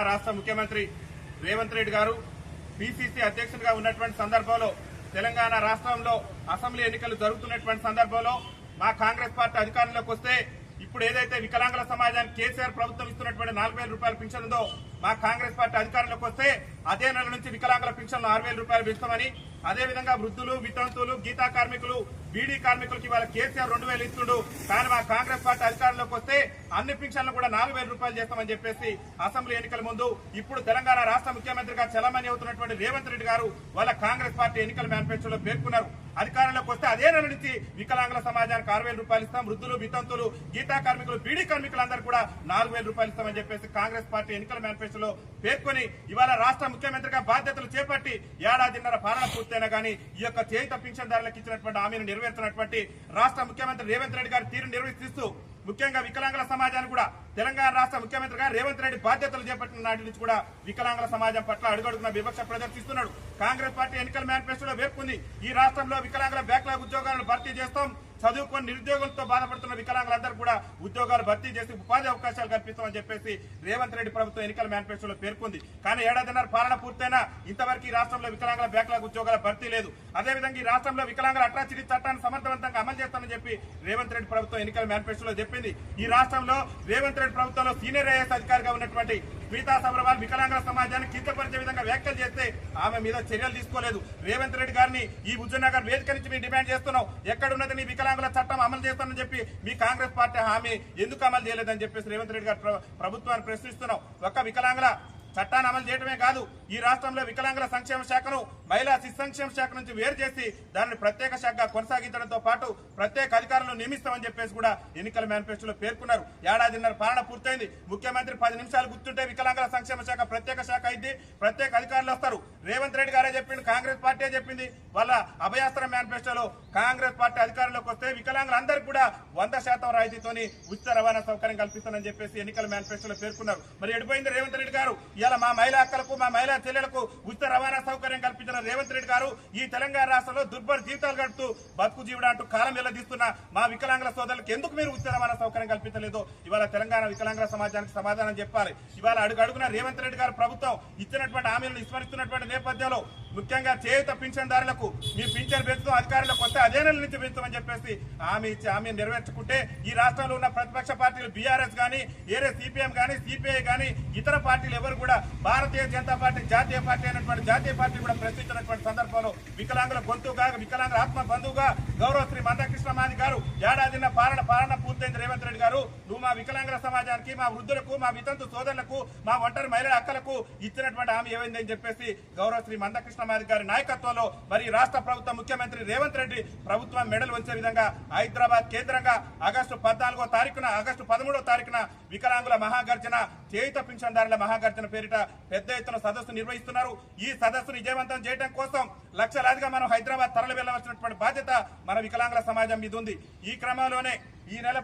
రాష్ట్ర ముఖ్యమంత్రి రేవంత్ రెడ్డి గారు పిసిసి అధ్యక్షుడిగా ఉన్నటువంటి సందర్భంలో తెలంగాణ రాష్ట్రంలో అసెంబ్లీ ఎన్నికలు జరుగుతున్నటువంటి సందర్భంలో మా కాంగ్రెస్ పార్టీ అధికారంలోకి వస్తే ఇప్పుడు ఏదైతే వికలాంగుల సమాజానికి కేసీఆర్ ప్రభుత్వం ఇస్తున్నటువంటి నాలుగు వేల రూపాయల పింఛన్ ఉందో మా కాంగ్రెస్ పార్టీ అధికారంలోకి వస్తే అదే నెల నుంచి వికలాంగుల పింఛన్లు ఆరు వేల రూపాయలు పెంచుతామని అదేవిధంగా వృద్ధులు వితంతువులు గీతా కార్మికులు బీడీ కార్మికులకి ఇవాళ కేసీఆర్ రెండు వేలు ఇస్తుండు. కానీ మా కాంగ్రెస్ పార్టీ అధికారంలోకి వస్తే అన్ని పింఛన్లు కూడా నాలుగు వేల రూపాయలు చేస్తామని చెప్పేసి అసెంబ్లీ ఎన్నికల ముందు ఇప్పుడు తెలంగాణ రాష్ట్ర ముఖ్యమంత్రిగా చలమణి అవుతున్నటువంటి రేవంత్ రెడ్డి గారు వాళ్ళ కాంగ్రెస్ పార్టీ ఎన్నికల మేనిఫెస్టోలో పేర్కొన్నారు. అధికారంలోకి వస్తే అదే నెల నుంచి వికలాంగుల సమాజానికి ఆరు రూపాయలు ఇస్తాం. వృద్ధులు వితంతులు గీతా కార్మికులు బీడీ కార్మికులందరూ కూడా నాలుగు రూపాయలు ఇస్తామని చెప్పేసి కాంగ్రెస్ పార్టీ ఎన్నికల మేనిఫెస్టోలో పేర్కొని ఇవాళ రాష్ట్ర ముఖ్యమంత్రిగా బాధ్యతలు చేపట్టి ఏడాదిన్నర పాలన పూర్తయినా కానీ ఈ యొక్క చేయిత పింఛన్దారులకు ఇచ్చినటువంటి హామీని నెరవేర్చినటువంటి రాష్ట్ర ముఖ్యమంత్రి రేవంత్ రెడ్డి గారి తీరు నిర్వర్తిస్తూ ముఖ్యంగా వికలాంగుల సమాజాన్ని కూడా తెలంగాణ రాష్ట్ర ముఖ్యమంత్రిగా రేవంత్ రెడ్డి బాధ్యతలు చేపట్టిన నాటి నుంచి కూడా వికలాంగుల సమాజం పట్ల అడుగడుగున వివక్ష ప్రదర్శిస్తున్నాడు. కాంగ్రెస్ పార్టీ ఎన్నికల మేనిఫెస్టోలో పేర్కొంది. ఈ రాష్ట్రంలో వికలాంగుల బ్యాక్లాగ్ ఉద్యోగాలను భర్తీ చేస్తాం. చదువుకొని నిరుద్యోగులతో బాధపడుతున్న వికలాంగులందరూ కూడా ఉద్యోగాలు భర్తీ చేసి ఉపాధి అవకాశాలు కల్పిస్తామని చెప్పేసి రేవంత్ రెడ్డి ప్రభుత్వం ఎన్నికల మేనిఫెస్టోలో పేర్కొంది. కానీ ఏడాదిన్నర పాలన పూర్తయినా ఇంతవరకు ఈ రాష్ట్రంలో వికలాంగుల బ్యాక్లాగ్ ఉద్యోగాల భర్తీ లేదు. అదేవిధంగా ఈ రాష్ట్రంలో వికలాంగుల అట్రాసిటీ చట్టాన్ని సమర్థవంతంగా అమలు చేస్తామని చెప్పి రేవంత్ రెడ్డి ప్రభుత్వం ఎన్నికల మేనిఫెస్టోలో చెప్పింది. ఈ రాష్ట్రంలో రేవంత్ రెడ్డి ప్రభుత్వంలో సీనియర్ ఐఏఎస్ అధికారిగా ఉన్నటువంటి మిగతా సబర్వాల్ వికలాంగుల సమాజాన్ని కించపరిచే విధంగా వ్యాఖ్యలు చేస్తే ఆమె మీద చర్యలు తీసుకోలేదు. రేవంత్ రెడ్డి గారిని ఈ బుజ్జనగర్ వేదిక నుంచి మేము డిమాండ్ చేస్తున్నాం. ఎక్కడున్నది నీ వికలాంగుల చట్టం అమలు చేస్తానని చెప్పి మీ కాంగ్రెస్ పార్టీ హామీ ఎందుకు అమలు చేయలేదని చెప్పేసి రేవంత్ రెడ్డి గారు ప్రభుత్వాన్ని ప్రశ్నిస్తున్నాం. ఒక్క వికలాంగుల చట్టాన్ని అమలు చేయడమే కాదు ఈ రాష్ట్రంలో వికలాంగుల సంక్షేమ శాఖను మహిళా శిశు సంక్షేమ శాఖ నుంచి వేరు చేసి దానిని ప్రత్యేక శాఖగా కొనసాగించడంతో పాటు ప్రత్యేక అధికారులను నియమిస్తామని చెప్పేసి కూడా ఎన్నికల మేనిఫెస్టోలో పేర్కొన్నారు. ఏడాదిన్నర పాలన పూర్తయింది. ముఖ్యమంత్రి పది నిమిషాలు గుర్తుంటే వికలాంగుల సంక్షేమ శాఖ ప్రత్యేక శాఖ అయింది. ప్రత్యేక అధికారులు వస్తారు. రేవంత్ రెడ్డి గారే చెప్పిండు కాంగ్రెస్ పార్టీ చెప్పింది. వాళ్ళ అభయాస్త్ర మేనిఫెస్టోలో కాంగ్రెస్ పార్టీ అధికారంలోకి వస్తే వికలాంగులందరికీ కూడా వంద శాతం రాయితీతోని ఉచిత రవాణా సౌకర్యం కల్పిస్తానని చెప్పేసి ఎన్నికల మేనిఫెస్టోలో పేర్కొన్నారు. మరి ఎడిపోయింది రేవంత్ రెడ్డి గారు. ఇలా మా మహిళా అక్కలకు మా మహిళా చెల్లెలకు ఉచిత రవాణా సౌకర్యం కల్పించిన రేవంత్ రెడ్డి గారు ఈ తెలంగాణ రాష్ట్రంలో దుర్భర జీవితాలు గడుపుతూ బతుకు జీవుడు అంటూ కాలం వెల్లదీస్తున్న మా వికలాంగుల సోదరులకు ఎందుకు మీరు ఉచిత రవాణా సౌకర్యం కల్పించలేదు ఇవాళ తెలంగాణ వికలాంగుల సమాజానికి సమాధానం చెప్పాలి. ఇవాళ అడుగు అడుగున రేవంత్ రెడ్డి గారు ప్రభుత్వం ఇచ్చినటువంటి హామీలను విస్మరిస్తున్నటువంటి నేపథ్యంలో ముఖ్యంగా చేయుత పింఛన్దారులకు మీ పింఛన్ పెంచుతూ అధికారులకు వస్తే అదే నెల నుంచి పెంచుతామని చెప్పేసి హామీ ఇచ్చి హామీని నెరవేర్చుకుంటే ఈ రాష్ట్రంలో ఉన్న ప్రతిపక్ష పార్టీలు బీఆర్ఎస్ కానీ ఏరే సిపిఎం కానీ సిపిఐ కానీ ఇతర పార్టీలు ఎవరు కూడా భారతీయ జనతా పార్టీ జాతీయ పార్టీ అయినటువంటి జాతీయ పార్టీ కూడా ప్రశ్నించినటువంటి సందర్భంలో వికలాంగుల గొంతుగా వికలాంగుల ఆత్మ బంధువుగా గౌరవ శ్రీ మందకృష్ణ మాది గారు ఏడాదిన పాలన పాలన పూర్తయింది రేవంత్ రెడ్డి గారు నువ్వు మా వికలాంగుల సమాజానికి మా వృద్ధులకు మా వితంతు సోదరులకు మా ఒంటరి మహిళల అక్కలకు ఇచ్చినటువంటి హామీ ఏమైందని చెప్పేసి గౌరవ శ్రీ మందకృష్ణ మాది గారి నాయకత్వంలో మరి రాష్ట్ర ప్రభుత్వ ముఖ్యమంత్రి రేవంత్ రెడ్డి ప్రభుత్వం మెడలు వచ్చే విధంగా హైదరాబాద్ కేంద్రంగా ఆగస్టు పద్నాలుగో తారీఖున ఆగస్టు పదమూడో తారీఖున వికలాంగుల మహాగర్జన చేయుత పింఛన్దారుల మహాగర్జన పేరిట పెద్ద ఎత్తున సదస్సు నిర్వహిస్తున్నారు. ఈ సదస్సును విజయవంతం చేయడం కోసం లక్షలాదిగా మనం హైదరాబాద్ తరలి వెళ్ళవలసినటువంటి బాధ్యత మన వికలాంగుల సమాజం మీద ఉంది. ఈ క్రమంలోనే ఈ నెల